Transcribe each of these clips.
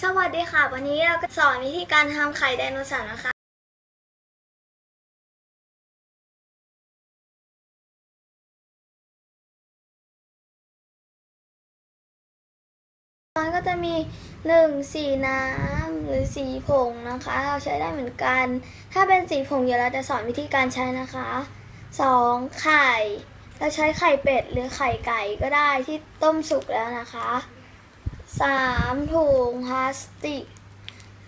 สวัสดีค่ะ วันนี้เราก็สอนวิธีการทำไข่ไดโนเสาร์นะคะมันก็จะมีหนึ่งสีน้ำหรือสีผงนะคะ เราใช้ได้เหมือนกัน ถ้าเป็นสีผงเดี๋ยวเราจะสอนวิธีการใช้นะคะสองไข่ เราใช้ไข่เป็ดหรือไข่ไก่ก็ได้ที่ต้มสุกแล้วนะคะ สามถุงพลาสติก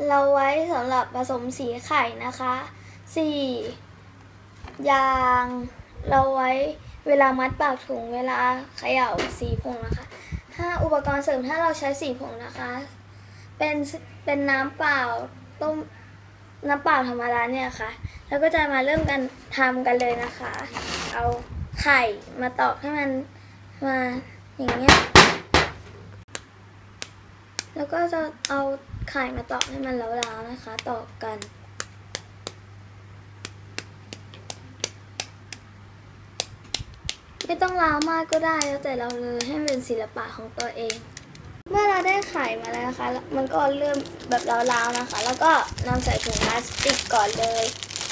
เราไว้สำหรับผสมสีไข่นะคะสี่ยาง เราไว้เวลามัดปากถุงเวลาเขย่าสีผงนะคะถ้าอุปกรณ์เสริมถ้าเราใช้สีผงนะคะ เป็นเป็นน้ำเปล่าต้มน้ำเปล่าธรรมดาเนี่ยค่ะ แล้วก็จะมาเริ่มกันทำกันเลยนะคะ เอาไข่มาตอกให้มันมาอย่างเงี้ย แล้วก็จะเอาไข่มาตอกให้มันแล้วๆนะคะ ตอกกัน ไม่ต้องล้าวมากก็ได้แล้วแต่เราเลยให้เป็นศิลปะของตัวเอง เมื่อเราได้ไข่มาแล้วนะคะ มันก็เริ่มแบบล้าวๆนะคะ แล้วก็นำใส่ถุงพลาสติกก่อนเลย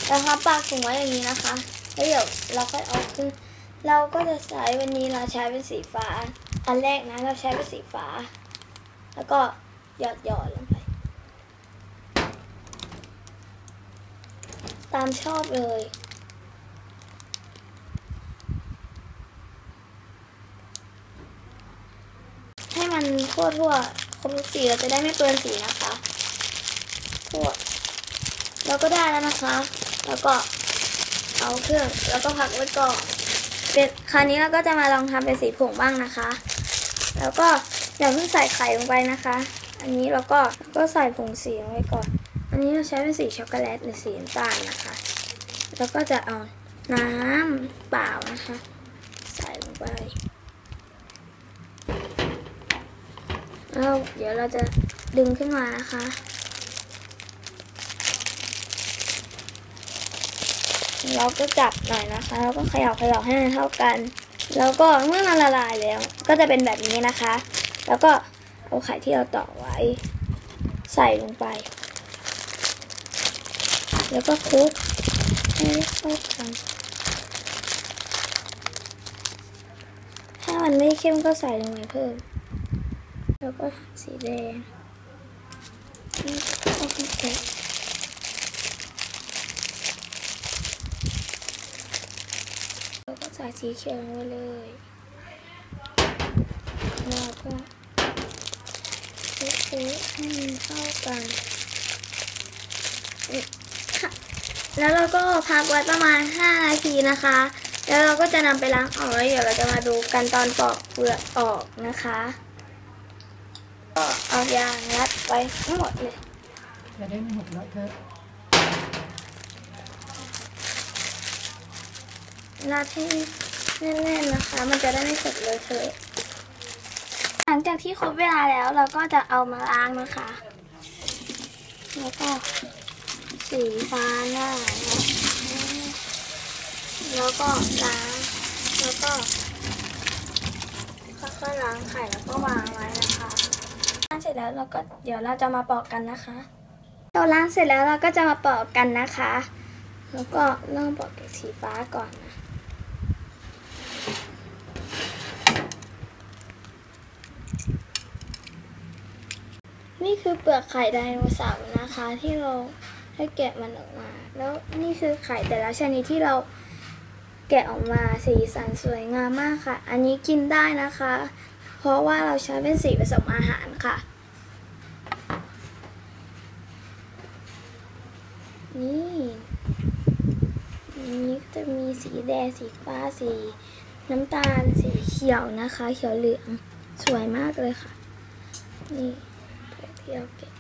แล้วพับปากถุงไว้อย่างนี้นะคะแล้วเดี๋ยวเราค่อยเอาขึ้น เราก็จะใช้วันนี้เราใช้เป็นสีฟ้า อันแรกนะเราใช้เป็นสีฟ้า แล้วก็หยอดหยอดลงไป ตามชอบเลย ให้มันทั่วทั่วครบทุกสีเราจะได้ไม่เปลือนสีนะคะทั่วเราก็ได้แล้วนะคะ แล้วก็เอาเครื่องแล้วก็พักไว้ก่อนเป็นคราวนี้เราก็จะมาลองทำเป็นสีผงบ้างนะคะ แล้วก็ อย่าเพิ่งใส่ไข่ลงไปนะคะ อันนี้เราก็ก็ใส่ผงสีลงไปก่อน อันนี้เราใช้เป็นสีช็อกโกแลตหรือสีน้ำตาลนะคะ แล้วก็จะเอาน้ำเปล่านะคะ ใส่ลงไปแล้วเดี๋ยวเราจะดึงขึ้นมานะคะ เราก็จับหน่อยนะคะ แล้วก็เขย่าเขย่าให้มันเท่ากัน แล้วก็เมื่อมันละลายแล้ว ก็จะเป็นแบบนี้นะคะ แล้วก็เอาไข่ที่เราตอกไว้ ใส่ลงไป แล้วก็คลุกให้เข้ากันถ้ามันไม่เข้มก็ใส่ลงไปเพิ่ม แล้วก็สีแดงนี่ก็คือเผ็ดแล้วก็ใส่สีเขียวลงไปเลยแล้วก็ คลุกๆให้มันเข้ากันนี่ค่ะแล้วเราก็พักไว้ประมาณ 5 นาทีนะคะ แล้วเราก็จะนำไปล้างออกแล้วเดี๋ยวเราจะมาดูกันตอนปอกเปลือกออกนะคะก็เอายางรัดไว้ทั้งหมดเลยจะได้ไม่หกเลอะเทอะรัดให้แน่นๆนะคะ มันจะได้ไม่เสร็จเลยเทอะห ลังจากที่ครบเวลาแล้วเราก็จะเอามาล้างนะคะ แล้วก็สีฟ้าหน้า แล้วก็ล้าง แล้วก็ค่อยๆล้างไข่แล้วก็วางไว้นะคะล้างเสร็จแล้วเราก็เดี๋ยวเราจะมาปอกกันนะคะเราล้างเสร็จแล้วเราก็จะมาปอกกันนะคะ แล้วก็เริ่มปอกจากสีฟ้าก่อน นี่คือเปลือกไข่ไดโนเสาร์นะคะที่เราได้แกะมันออกมา แล้วนี่คือไข่แต่ละชนิดที่เราแกะออกมาสีสันสวยงามมากค่ะ อันนี้กินได้นะคะ เพราะว่าเราใช้เป็นสีผสมอาหารค่ะ นี่นนี้จะมีสีแดงสีฟ้าสีน้ำตาลสีเขียวนะคะ เขียวเหลืองสวยมากเลยค่ะ นี่ ที่เราเก็บ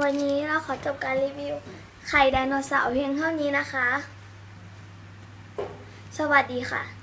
วันนี้เราขอจบการรีวิว ไข่ไดโนเสาร์เพียงเท่านี้นะคะ สวัสดีค่ะ